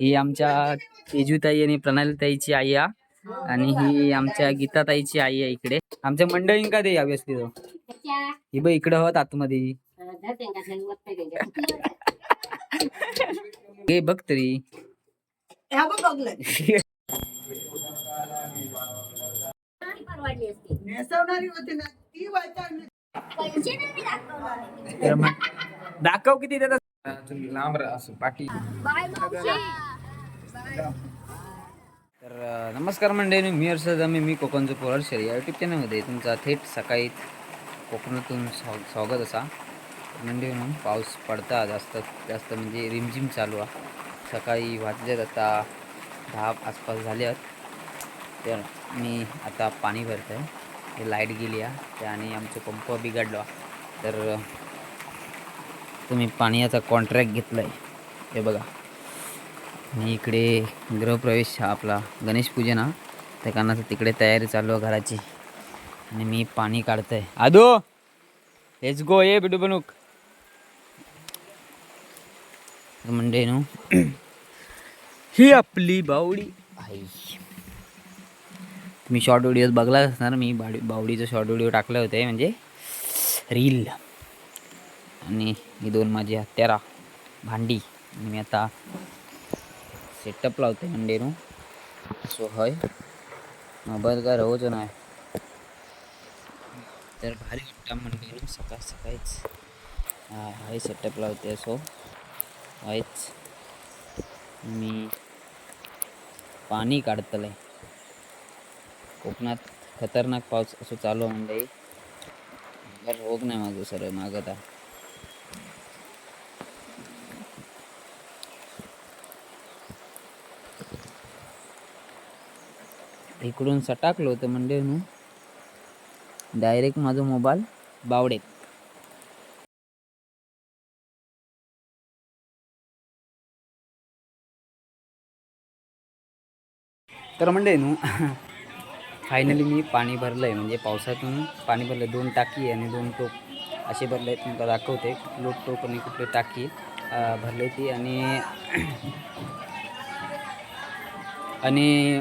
ही आमच्या तेजूताई आणि प्रणालीताईची आई आ. आणि ही आमच्या गीताताईची आई आहे इकडे. आमच्या यावी असते तो ही बघ इकडे होत आतमध्ये. हे बघ तरी. दाखव किती देतात. लांब असं पाठी. तर नमस्कार मंडळी मी हर्षद मी मी कोकणचं पोरर शरी या युट्यूब चॅनलमध्ये तुमचा थेट सकाळी कोकणातून स्वा स्वागत असा. मंडळी म्हणून पाऊस पडता जास्त जास्त म्हणजे रिमझिम चालू आहे. सकाळी वाजलेत आता दहा आसपास झाले आहेत तर मी आता पाणी भरत आहे हे लाइट गेली आहे आणि आमचं पंप बिघडलो. तर अं, तुम्ही पाण्याचा कॉन्ट्रॅक्ट घेतला आहे हे बघा. आणि इकडे गृहप्रवेश हा आपला गणेश पूजन हा. त्या कारणाचं तिकडे तयारी चालू आहे घराची. आणि मी पाणी काढतोय. आदो! हेच गो ये बिडू बनूक. म्हणजे नो ही आपली बावडी. आई. तुम्ही शॉर्ट व्हिडिओज बघलाच असणार. मी बाडी बावडीचं शॉर्ट व्हिडिओ टाकले होते म्हणजे रील आणि ही दोन माझी हत्यारा भांडी. मी आता सेटअप लावते मंडेनू सो हय मोबाईल काय रवच नाही. तर भारी वाटतं मंडेनू सकाळ सकाळीच. हा हाय सेटअप लावते सो. हायच. मी पाणी काढतलंय. कोकणात खतरनाक पाऊस असं चालू आहे रोग नाही माझं सर मागत इकडून सटाकलो होतं म्हणजे नु डायरेक्ट माझा मोबाईल बावडेत तर म्हणजे नू फायनली मी पाणी भरलं आहे म्हणजे पावसातून पाणी भरलं दोन टाकी आणि दोन टोप असे भरले आहेत तुमका दाखवते कुठलो टोप आणि कुठली टाकी भरली ती. आणि आणि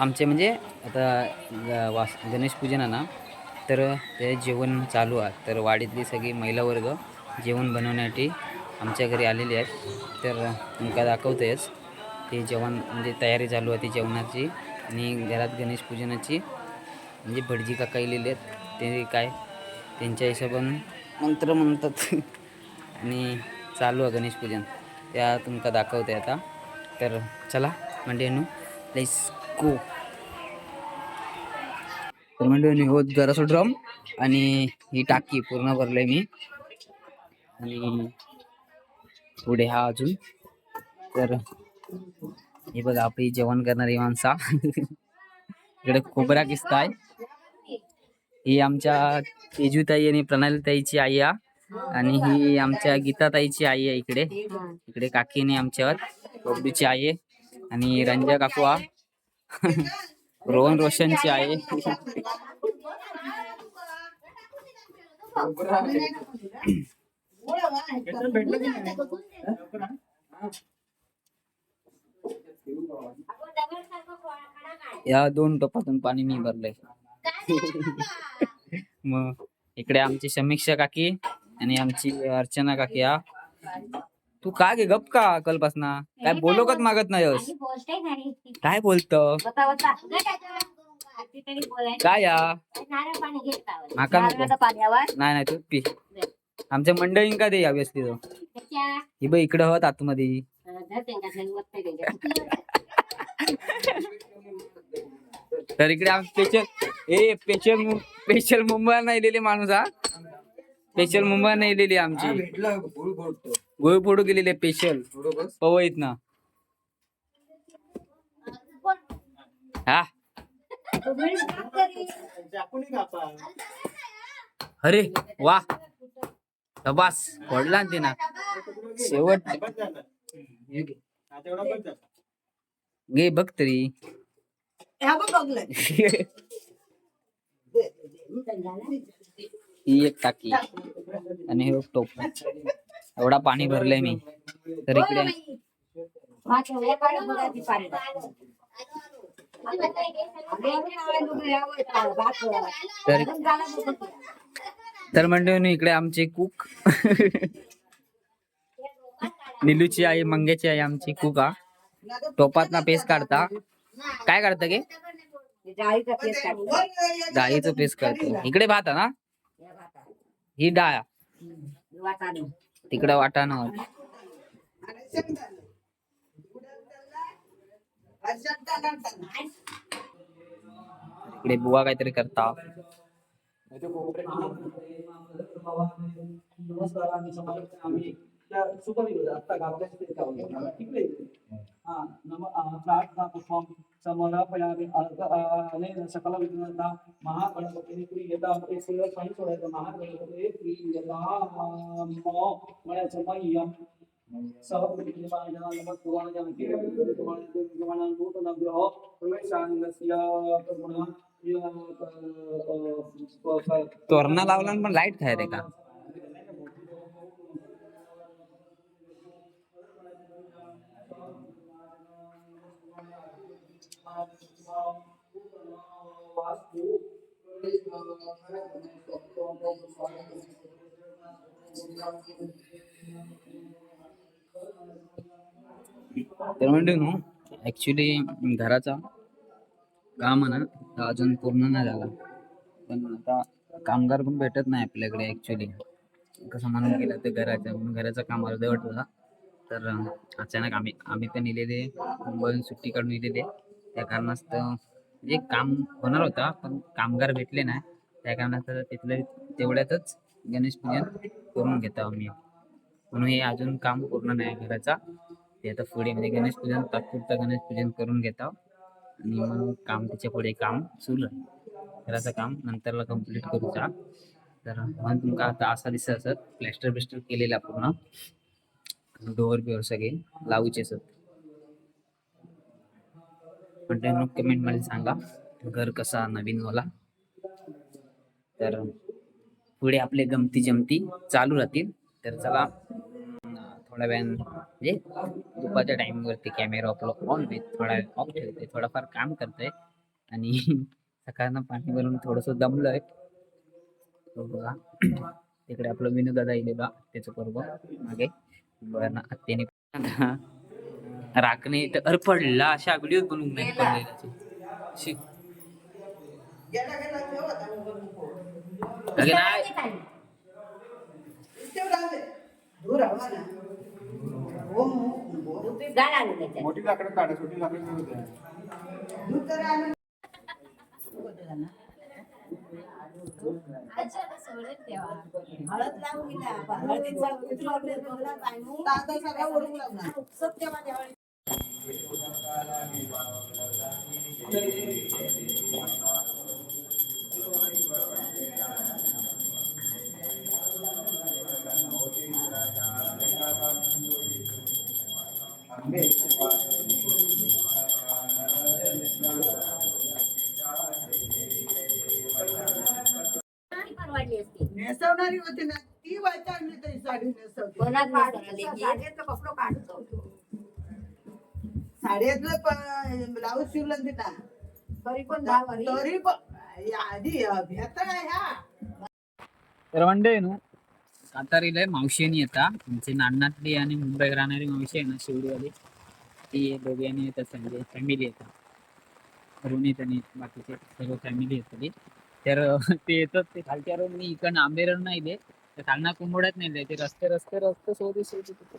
आमचे म्हणजे आता वास गणेश पूजन आहे ना तर ते जेवण चालू आहे. तर वाडीतली सगळी महिला वर्ग जेवण बनवण्यासाठी आमच्या घरी आलेली आहेत. तर तुमका दाखवतेच ते जेवण म्हणजे तयारी चालू आहे ती जेवणाची आणि घरात गणेश पूजनाची. म्हणजे भटजी काका इलेली आहेत. ते काय त्यांच्या हिशोबानं मंत्र म्हणतात. आणि चालू आहे गणेश पूजन. त्या तुमका दाखवते आता. तर चला म्हणजे नु लेट्स गो तर म्हणजे हो जरासं ड्रम आणि ही टाकी पूर्ण भरलंय मी. आणि पुढे हा अजून. तर हे बघा आपली जेवण करणारी माणसा. इकडे खोबरा किस्ताय ही आमच्या तेजूताई आणि प्रणालीताईची आई आ. आणि ही आमच्या गीताताईची आई आहे इकडे. इकडे काकीने आमच्यावर बबडूची आई आहे. आणि रंजा काकू आ. रोहन रोशनची आहे या दोन टोपातून पाणी मी भरलंय. मग इकडे आमची समीक्षा काकी आणि आमची अर्चना काकी हा. तू का गे गप का कलपासना काय बोलोकच मागत नाही काय बोलत? काय या. माका नाही नाही तू पी. आमच्या मंडळींका दे यावी असते तो ही बघ इकडे होत आतमध्ये तर इकडे आम स्पेशल ए स्पेशल स्पेशल मुंबई नाही लिहिली माणूस हा. स्पेशल मुंबई नाही लिहिली आमची. गोळी फोडू गेलेली स्पेशल पवईत ना. हा. अरे वा. शबास. पडला ते ना शेवट. घे बघ तरी. ही एक टाकी. आणि हे टोप एवढा पाणी भरलंय मी. तर इकडे तर मंडळी इकडे आमचे कुक निलूची आई मंग्याची आई आमची कुक हा टोपात ना पेस्ट काढता. काय काढता गे? डाळीचं पेस्ट काढतो. इकडे भात ना. ही डाळ. तिकडे वाटाणा इकडे बुवा काहीतरी करता. नमस्कार आम्ही समालोचक आम्ही आता गावाच्या तिकडे हा अनेन सकल विघ्नता महागणपती प्रियता ते सगळं काही सोडायचं महागणपती प्रियता। मो म्हणायचं मय्यम तोरणा लावला पण लाइट खाय रे का तर म्हणजे ना ऍक्च्युली घराचा काम आहे ना अजून पूर्ण नाही झाला. पण आता कामगार पण भेटत नाही आपल्याकडे ऍक्च्युली कसं म्हणून गेलं तर घराच्या घराचं काम अर्धवट होता तर अचानक आम्ही आम्ही तर नेलेले मुंबईहून सुट्टी काढून नेलेले. त्या कारणास्तव म्हणजे जे काम होणार होता पण कामगार भेटले नाही. त्या कारणास्तव तिथले तेवढ्यातच गणेश पूजन करून घेतो आम्ही. म्हणून हे अजून काम पूर्ण नाही घराचा ते आता पुढे म्हणजे गणेश पूजन तात्पुरतं गणेश पूजन करून घेतो. आणि मग काम त्याच्या पुढे काम सुरू घराचं काम नंतरला कंप्लीट करूचा तर म्हणून तुमका आता असा दिसत असत प्लॅस्टर बिस्टर केलेला पूर्ण. डोअर बिअर सगळे लावूचे असत. म्हणजे कमेंटमध्ये सांगा. घर कसा नवीन वाला? तर पुढे आपले गमती जमती चालू राहतील. तर चला थोड्या वेळान म्हणजे दुपारच्या टाइम वरती कॅमेरा आपला ऑन होईल. थोडा ऑफ ठेवते थोडंफार काम करतोय. आणि सकाळनं पाणी भरून थोडस दमलंय. बघा. तिकडे आपलं विनोदा इलेला त्याचं बरोबर मागे. बरं आत्तेने राखणे तर अरे पडला अशा व्हिडिओ बनवून नाही आता. अगे नाही. हो, हो, हो. मोठी लाकडं काढा छोटी लाकडं तर हळद लावून नेसवणारी होती ना ती वैतागली तरी साडी नेसवते? साडीचं कपडं काढतो प- ब्लाऊज शिवलं तिला. तरी पण तरी पण या आधी ह्या. मावशीनी येता. तुमची नानातली आणि मुंबईत राहणारी मावशी आहे ना शिवडीवाली ती दोघे आणि येतात संजय फॅमिली येतात रोनित आणि बाकीचे सर्व फॅमिली येतली तर ते येतात ते खालच्या रोड मी इकडनं आंबेरन नाही दे तर खालना कुंभोड्यात नाही दे ते रस्ते रस्ते रस्ते शोधी शोधी तिथे.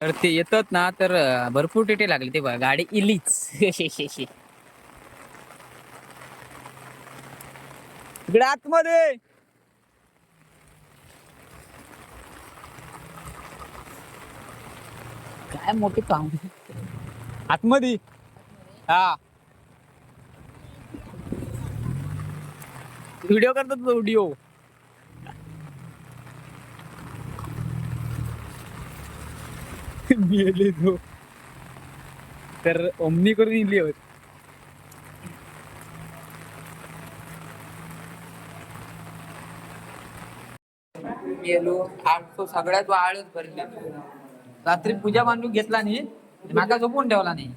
तर ते येतात ना तर भरपूर टिटे लागले ते बघा. गाडी इलीच. इकडे आतमध्ये. काय मोठी काम आतमध्ये. हा. व्हिडिओ करतात व्हिडिओ मेले तो तर ओमनी करून इली होत गेलो आज तो सगळ्यात वाळच भरले. रात्री पूजा बांधून घेतला नाही. माका झोपून ठेवला नाही.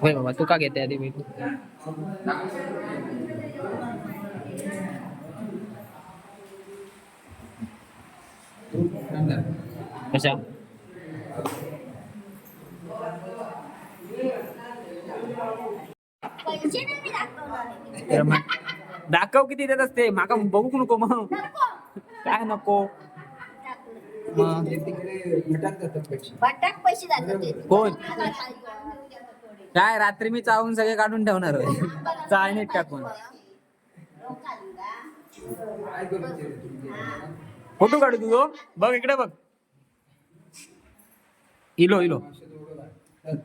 होय बाबा तू का घेते आधी भेटू कशा? दाखव किती देत असते. माका बघू नको मग. काय नको? मग. बटाक पैसे. जातात ते. कोण? काय रात्री मी चावून सगळे काढून ठेवणार. चाळणीत टाकून. फोटो काढू तुझो बघ इकडे बघ इलो इलो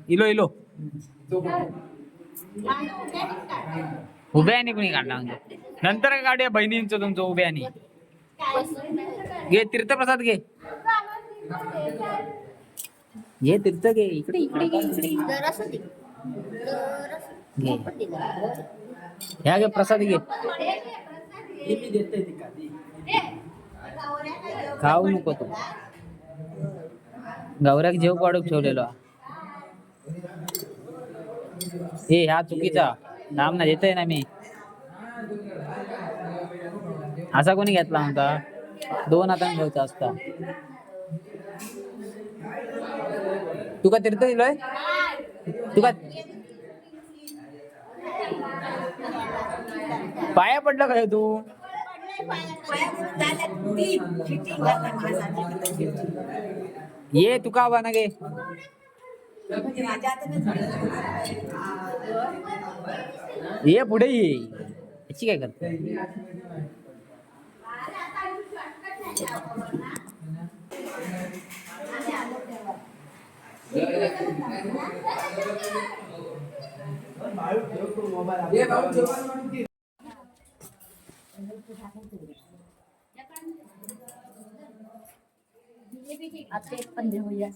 इलो इलो उभ्याने कुणी काढला म्हणजे नंतर काढूया बहिणींचं तुमचं उभ्याने घे तीर्थप्रसाद घे घे तीर्थ घे इकडे इकडे घे इकडे जरासं दे. जरासं. घे पण दे जरा. ह्या घे प्रसाद घे खाऊ नको तू. गौऱ्याक जेव पाडूक ठेवलेलो. हे ह्या चुकीचा. नाम ना देतोय ना मी. असा कोणी घेतला म्हणता दोन हाताने ठेवचा असता. तुका तीर्थ दिलोय तुका पाया पडलं काय तू? ये तुका हवा ना गे? ये पुढे ये. याची काय करते? एक होऊया.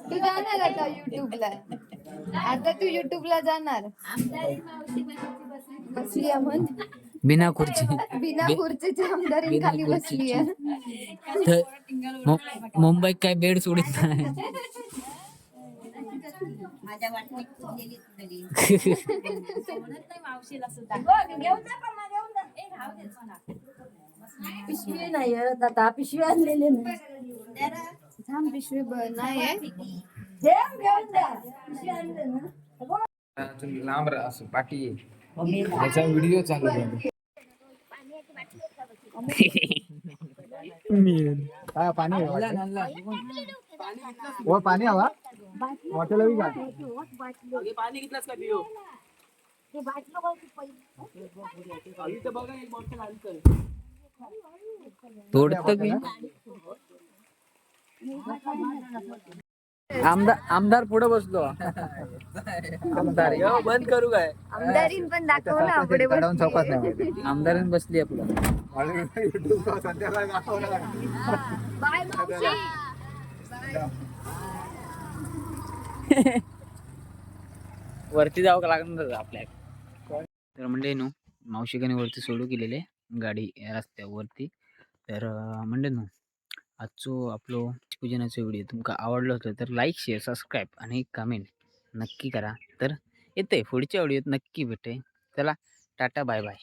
तू जाणार. आता युट्यूबला आता तू युट्यूबला जाणार बसली म्हण बिना खुर्ची बिना आमदारी खाली बसली आहे. मुंबईत काय बेड सोडित नाही. पिशवी नाही आता पिशवी आणलेली नाही. पिशवी ब- नाही लांब असं पाठी याचा व्हिडिओ चालू आहे. काय पाणी व पाणी हवा. बॉटल हवी का? पाणी घेतलास का पिओ? तोडत की? आमदार आमदार पुढे बसलो. आमदार. बंद करू काय? आमदारीन पण दाखव ना पुढे चढवून चौकात बसली. नाही आमदारीन बसली आपलं. युट्यूब संध्याकाळी दाखवणार बाय मावशी वरती जावं लागणार आपल्या? तर म्हणजे नो मावशिकाने वरती सोडू केलेले गाडी रस्त्यावरती. तर म्हणजे नो आजचो आपलो पूजनाचो व्हिडिओ तुमका आवडलो असलो तर लाईक शेअर सबस्क्राईब आणि कमेंट नक्की करा. तर येते पुढच्या व्हिडिओत नक्की भेटे चला टाटा बाय बाय